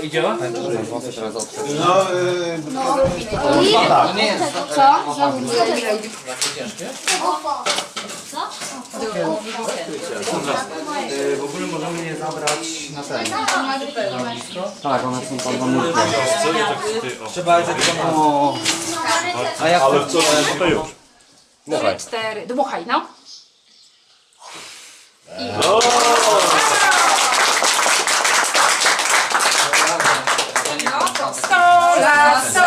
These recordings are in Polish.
co, i działa? Włosy teraz obce. No, yy, No nie jest. Co? Yy, w ogóle możemy je zabrać na ten. Tak, one są tam zamówione. Trzeba je tylko... O, a jak Ale co, no to już. Trzy, cztery. Dmuchaj, no. No to sto lat, sto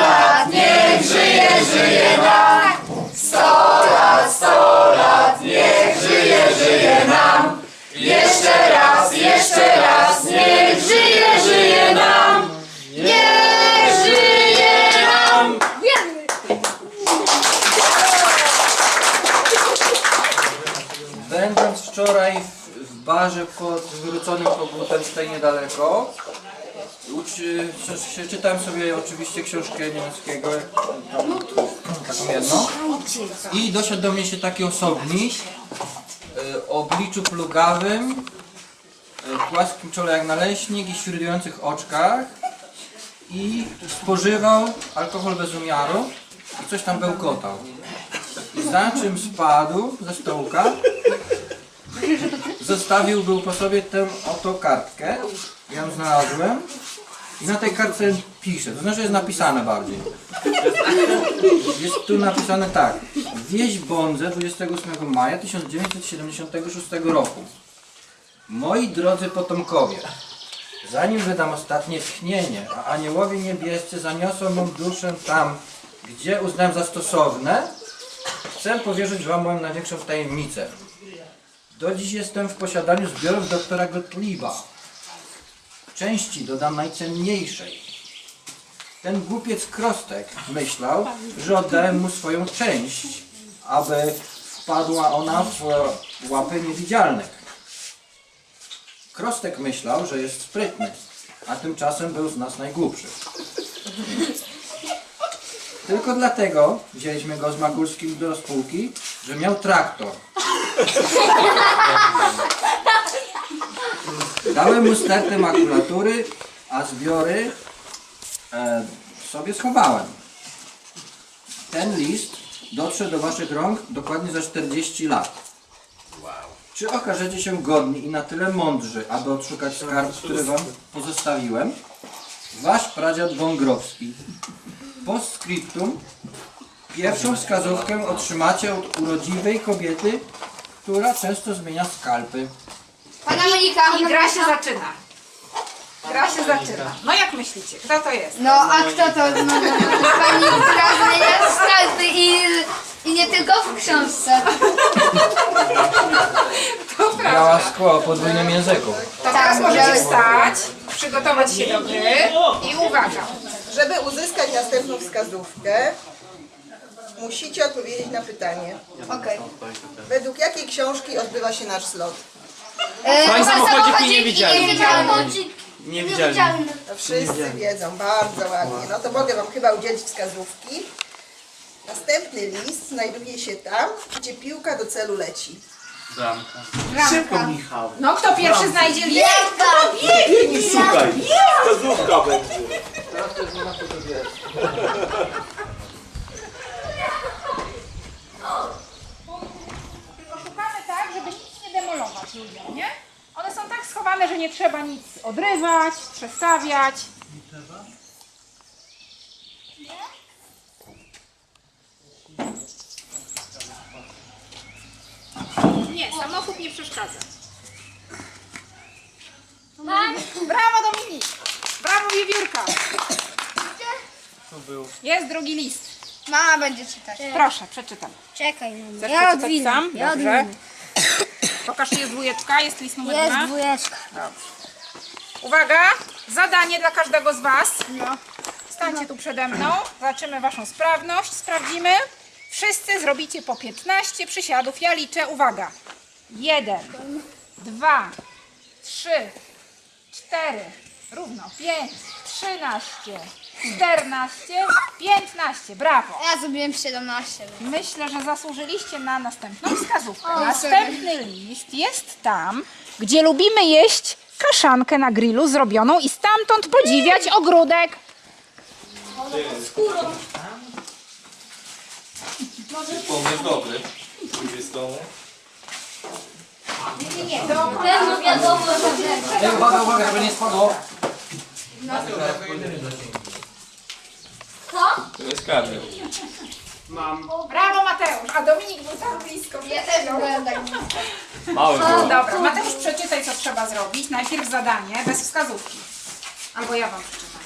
lat, niech żyje, żyje nam. Sto lat, sto lat, niech żyje, żyje nam. Jeszcze raz, jeszcze raz, niech żyje, żyje nam. Niech żyje nam. Będąc wczoraj w, barze pod wywróconym kogutem tutaj niedaleko, uczy, czy- czy- czytałem sobie oczywiście książkę niemieckiego, taką jedną, i doszedł do mnie się taki osobnik y, o obliczu plugawym, y, płaskim czole jak naleśnik i świrujących oczkach i spożywał alkohol bez umiaru i coś tam bełkotał. I za czym spadł ze stołka, zostawił był po sobie tę oto kartkę. Ja ją znalazłem. I na tej kartce pisze, to znaczy jest napisane bardziej. Jest tu napisane tak. Wieś Bondze 28 maja 1976 roku. Moi drodzy potomkowie, zanim wydam ostatnie tchnienie, a aniołowie niebiescy zaniosą mą duszę tam, gdzie uznałem za stosowne, Chcę powierzyć Wam moją największą tajemnicę. Do dziś jestem w posiadaniu zbiorów doktora Gottlieba. Części dodam najcenniejszej. Ten głupiec Krostek myślał, że oddałem mu swoją część, aby wpadła ona w łapy niewidzialnych. Krostek myślał, że jest sprytny, a tymczasem był z nas najgłupszy. Tylko dlatego wzięliśmy go z Magulskim do spółki, że miał traktor. Dałem mu stertę makulatury, a zbiory e, sobie schowałem. Ten list dotrze do Waszych rąk dokładnie za 40 lat. Czy okażecie się godni i na tyle mądrzy, aby odszukać skarb, który Wam pozostawiłem? Wasz pradziad Wągrowski. Postscriptum. Pierwszą wskazówkę otrzymacie od urodziwej kobiety, która często zmienia skalpy. Pana Monika. I gra się zaczyna. Gra się zaczyna. No jak myślicie, kto to jest? No a kto to? No, no, no, pani, która zmienia skalpy i, i nie tylko w książce. To prawda. Biała szkoła o podwójnym języku. To teraz Tak, możecie wstać, przygotować się do gry i uwaga. Żeby uzyskać następną wskazówkę, musicie odpowiedzieć na pytanie. Okej. Według jakiej książki odbywa się nasz slot? Okay. Pani samochodzik i niewidzialny. Niewidzialny. To wszyscy wiedzą, bardzo ładnie. No to mogę Wam chyba udzielić wskazówki. Następny list znajduje się tam, gdzie piłka do celu leci. Szybko, Michał. No kto pierwszy znajdzie list? Słuchaj, wskazówka będzie. Teraz to jest nie ma co to wiesz. Tylko szukamy tak, żeby nic nie ludziom, nie? One są tak schowane, że nie trzeba nic odrywać, przestawiać. Nie, samochód nie przeszkadza. Brawo Dominik! Brawo Wiewiórka! Jest drugi list. Mama będzie czytać. Proszę, przeczytam. Czekaj. Chcesz Ja przeczytać odwinę. sam? Ja Dobrze. odwinę. Pokaż, jest dwójeczka, jest list numer Jest dwa. dwójeczka. Uwaga, zadanie dla każdego z Was. No. Stańcie tu przede mną, zobaczymy Waszą sprawność, sprawdzimy. Wszyscy zrobicie po 15 przysiadów. Ja liczę, uwaga. 1, 2, 3, 4, równo 5, 13, 14, 15. Brawo. Ja zrobiłem 17. Myślę, że zasłużyliście na następną wskazówkę. O, Następny list jest tam, gdzie lubimy jeść kaszankę na grillu zrobioną i stamtąd podziwiać ogródek. Pomysł dobry. Pójdzie z domu. Pewno wiadomo, że Ej, uwaga, uwaga, żeby nie spadło. To jest karny. Brawo Mateusz, a Dominik był tak blisko. ja też byłem tak Mały No dobra, Mateusz przeczytaj co trzeba zrobić. Najpierw zadanie, bez wskazówki. Albo ja wam przeczytam.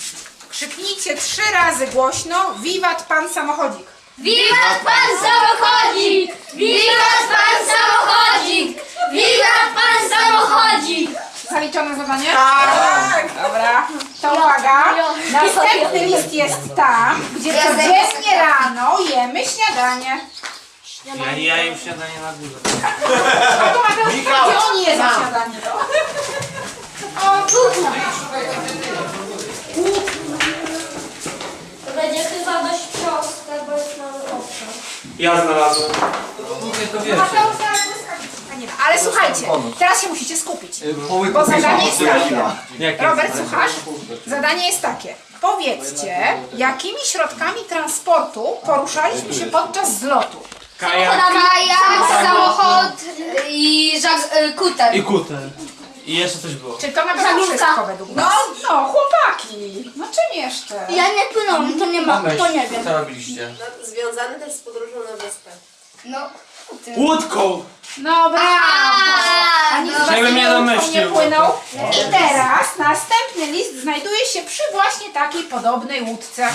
Krzyknijcie trzy razy głośno, wiwat pan samochodzik. Wiwat pan samochodzik! Wiwat pan samochodzik! Wiwat pan samochodzik! Zaliczone zadanie? Tak. Dobra, to uwaga. Następny list jest tam, gdzie codziennie rano jemy śniadanie. Ja, ja jem śniadanie na górze. A to Mateusz, gdzie on je za śniadanie? O kurwa! To będzie chyba dość proste, bo jest mały obszar. Ja znalazłem. Mówię, to wiesz. Mateusz zaraz błyskawiczka nie da. Ale słuchajcie, teraz się musicie skupić. Połyku Bo zadanie jest takie. Robert, słuchasz? Zadanie jest takie. Powiedzcie, jakimi środkami transportu poruszaliśmy się podczas zlotu? Kajak Kajak, samochód i żag... y, kuter. i kuter. I jeszcze coś było. Czy to na pewno Żaglówka. wszystko według No, no, chłopaki. No czym jeszcze? Ja nie płynąłem, to nie ma, to nie wiem. Co robiliście? Związany też z podróżą na wyspę. No. Łódką! No brawo. A nikt z was Żebym nie nie, łódką nie domyślił. płynął. I teraz następny list znajduje się przy właśnie takiej podobnej łódce.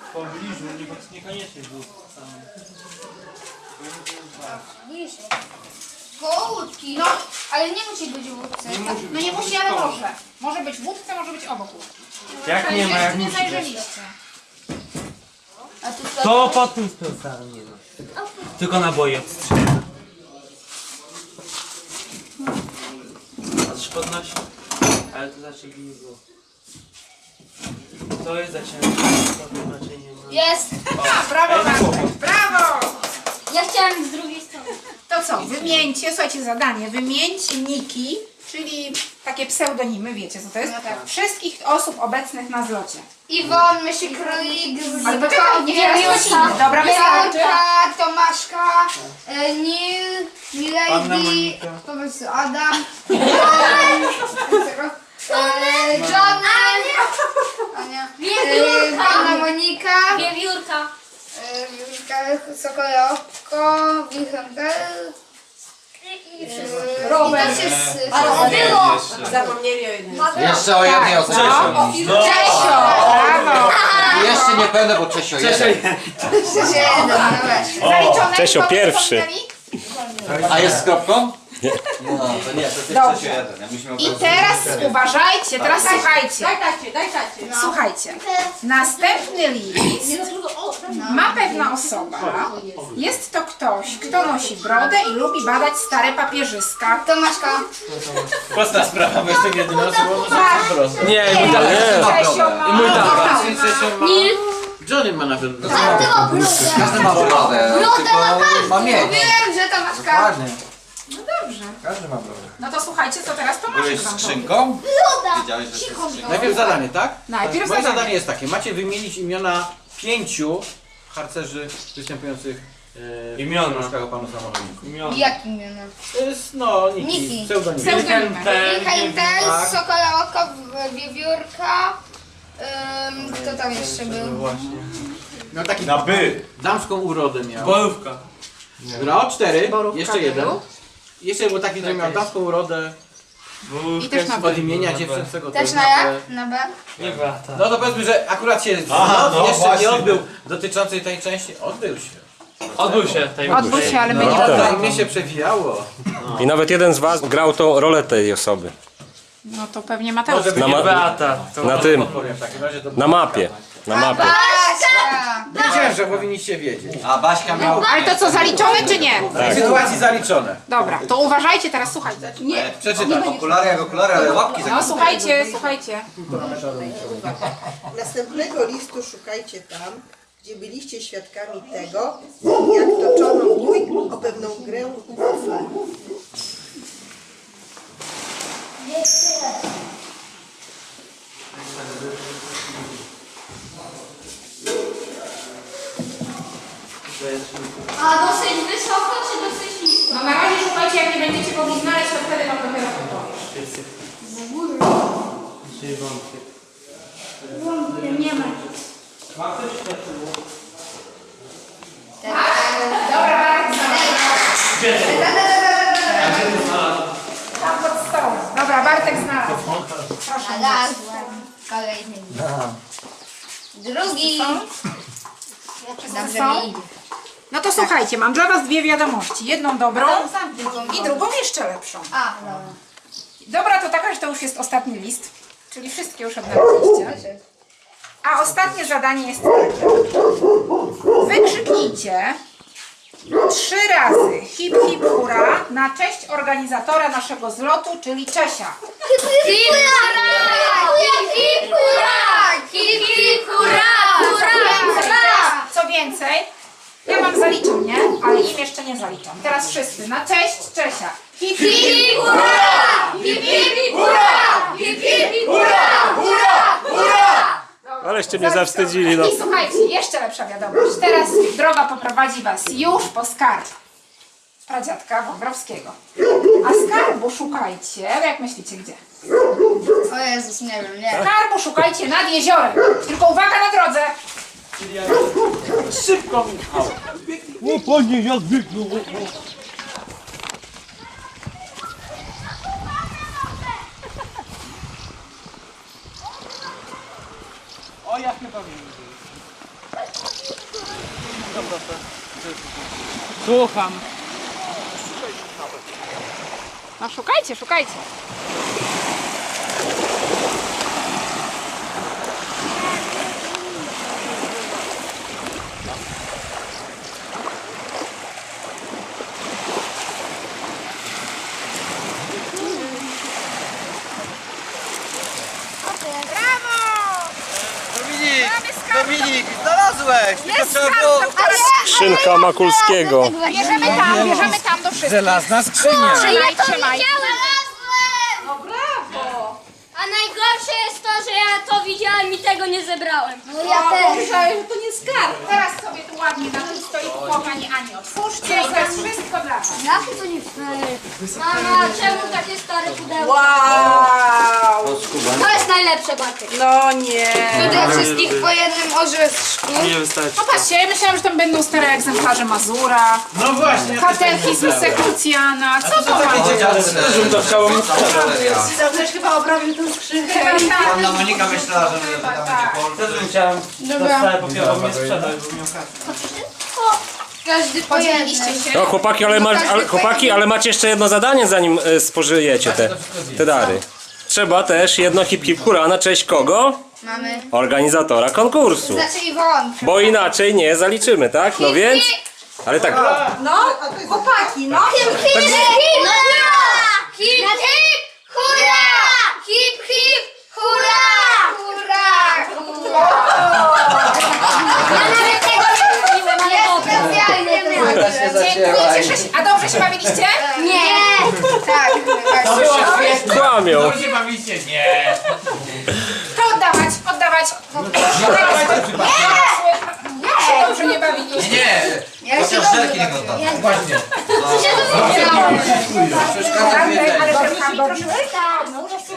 W pobliżu, nie- niekoniecznie był sam. No, ale nie musi być w łódce. No nie musi, ale może. Może być w łódce, może być obok łódki. Jak nie ma, jak nie musi być. zajrzeliście. A tu To po tym spędzałem, nie no. Tylko naboje odstrzeliłem. Patrz podnosi. Ale to znaczy nie było. To jest za ciężko. To nie ma. Jest. A, brawo Bartek, brawo! Ja chciałem z drugiej strony. To co, wymieńcie, słuchajcie, zadanie, wymieńcie niki, czyli takie pseudonimy, wiecie co to jest? No tak. Wszystkich osób obecnych na zlocie. Iwon, Myszy Królik, z Ale poczekaj, nie inny. Dobra, wystarczy. Tomaszka, e, Nil, Milady, Monika. powiedz Adam, e, Johnny, Ania, e, Panna Monika, Wiewiórka. e, Wiewiórka, Sokolowko, Wilhelmel, e, Robert. i to wszyscy. Jeszcze. Zapomnieli o jednym. Jeszcze o jednej osobie. Czesio, brawo! Jeszcze nie będę, bo Czesio jeden. No. Zaliczone? Czesio pierwszy. A jest z kropką? Nie. No, to nie, to jest Dobrze. Czesio jeden. Ja I teraz uważajcie, teraz słuchajcie. Daj tacie, daj tacie. Słuchajcie, następny list osoba. Jest to ktoś, kto nosi brodę i lubi badać stare papierzyska. Tomaszka, Prosta sprawa, bo jestem jedyną osobą, Tak. Nie, mój tata. Ma... I mój tata. Johnny ma nawet. brodę. Każdy ma brodę, tylko ma mieć. Wiem, że Tomaszka. No dobrze. Każdy ma brodę. No to słuchajcie, co teraz Tomaszek Byłeś wam powie. skrzynką? Wiedziałeś, że to jest skrzynka. Najpierw zadanie, tak? Najpierw Moje zadanie. zadanie jest takie. Macie wymienić imiona pięciu harcerzy występujących e, Imiona. w książkach o panu samochodniku. Imiona. Jakim imiona? To jest, no, niki, Niki. pseudonimy. Pseudonimy. Wilhelm Tell, Tak. Sokola Oko, Wiewiórka. Ym, kto tam jeszcze był? Właśnie. No taki Na by. damską urodę miał. Borówka. No, cztery, Borówka jeszcze jeden. był. Jeszcze był taki, który miał damską urodę Borówka I też na od imienia dziewczęcego. Też na jak? B. Na B? Nie brata. No to powiedzmy, że akurat się Aha, zlot no jeszcze właśnie. nie odbył dotyczącej tej części. Odbył się. Odbył się tej Odbył się, ale my nie No, to imię się przewijało. I nawet jeden z was grał tą rolę tej osoby. No to pewnie Mateusz. Może Na, Nie ma- Beata. To na tym, powiem w takim razie to na mapie. Na mapie. Wiedziałem, że powinniście wiedzieć. A Baśka miał... Ale to co, zaliczone czy nie? W sytuacji zaliczone. Dobra, to uważajcie teraz, słuchajcie. Nie. Przeczytaj. Okulary jak okulary, ale łapki No słuchajcie, słuchajcie. Następnego listu szukajcie tam, gdzie byliście świadkami tego, jak toczono bój o pewną w A dosyć wysoko czy dosyć nisko? No na razie szukajcie, jak nie będziecie mogli znaleźć, to wtedy wam dopiero podpowiem. Czyli wątpię. Nie ma. Dobra, Bartek znalazł. Tam pod stołem. Dobra, Bartek znalazł. Proszę. Znalazłem. Kolejny. Drugi. Dobrze mi idzie. No to słuchajcie, mam dla was dwie wiadomości. Jedną dobrą i drugą jeszcze lepszą. A, dobra. Dobra to taka, że to już jest ostatni list, czyli wszystkie już odnaleźliście. A ostatnie zadanie jest takie. Wykrzyknijcie trzy razy hip hip hura na cześć organizatora naszego zlotu, czyli Czesia. Hip hura! Hip hura! Hip hip hura! Hura! Hura! Co więcej, ja wam zaliczam, nie? Ale im jeszcze nie zaliczam. Teraz wszyscy na cześć Czesia. Hip hip Hip hura! Hip hip hura! Hip hip hura! Aleście mnie zawstydzili, no. I słuchajcie, jeszcze lepsza wiadomość. Teraz droga poprowadzi was już po skarb pradziadka Wągrowskiego. A skarbu szukajcie, jak myślicie gdzie? O Jezus, nie wiem, nie. Skarbu szukajcie nad jeziorem. Tylko uwaga na drodze. Szybko, Michał! O, ja chyba wiem. No proszę. Słucham. No szukajcie, szukajcie. Dominik! Dominik! Znalazłeś! Tylko trzeba było... Skrzynka Makulskiego. Bierzemy tam, bierzemy tam do wszystkich. Żelazna skrzynia. Trzymaj, trzymaj. No brawo! A najgorsze jest to, że ja to widziałem i tego nie zebrałem. No ja też. Teraz sobie tu ładnie na tym stoliku kochani Ani otwórzcie i to jest wszystko dla was. Jakie to nie fair? Mama, czemu takie stare pudełko? Wow! To jest najlepsze, Bartek. No nie! Dla wszystkich po jednym orzeszku. Nie wystarczy. Popatrzcie, ja myślałam, że tam będą stare egzemplarze Mazura, No właśnie, ja też Lusek Luciana, co to macie? Też bym to chciał mu Też chyba oprawił tę skrzynkę. Panna Monika myślała, że my tam będzie Też bym chciałem to stare papierowe nie sprzedać, bo miał kasę. Każdy po jednym. Się? No chłopaki, ale, ma, ale, chłopaki, ale macie jeszcze jedno zadanie, zanim e, spożyjecie te, te dary. Trzeba też jedno hip hip hura na cześć kogo? Mamy. Organizatora konkursu. Znaczy Iwon. Bo inaczej nie zaliczymy, tak? No więc... Ale tak, No, chłopaki, no! Hip hip hura! Hip hip hura! Hip hip hura! Hura! Ja nawet tego nie mówiłem, ale specjalnie Teraz się się. A dobrze się bawiliście? Nie! Tak, właśnie. kłamią. Dobrze bawicie? Nie! To oddawać, oddawać. Nie! Dobrze nie bawiliście. Nie, Ja się chociaż dobrze żelki nie. Ja Właśnie. się dobrze bawię. Przeszkadza proszę, proszę. Proszę.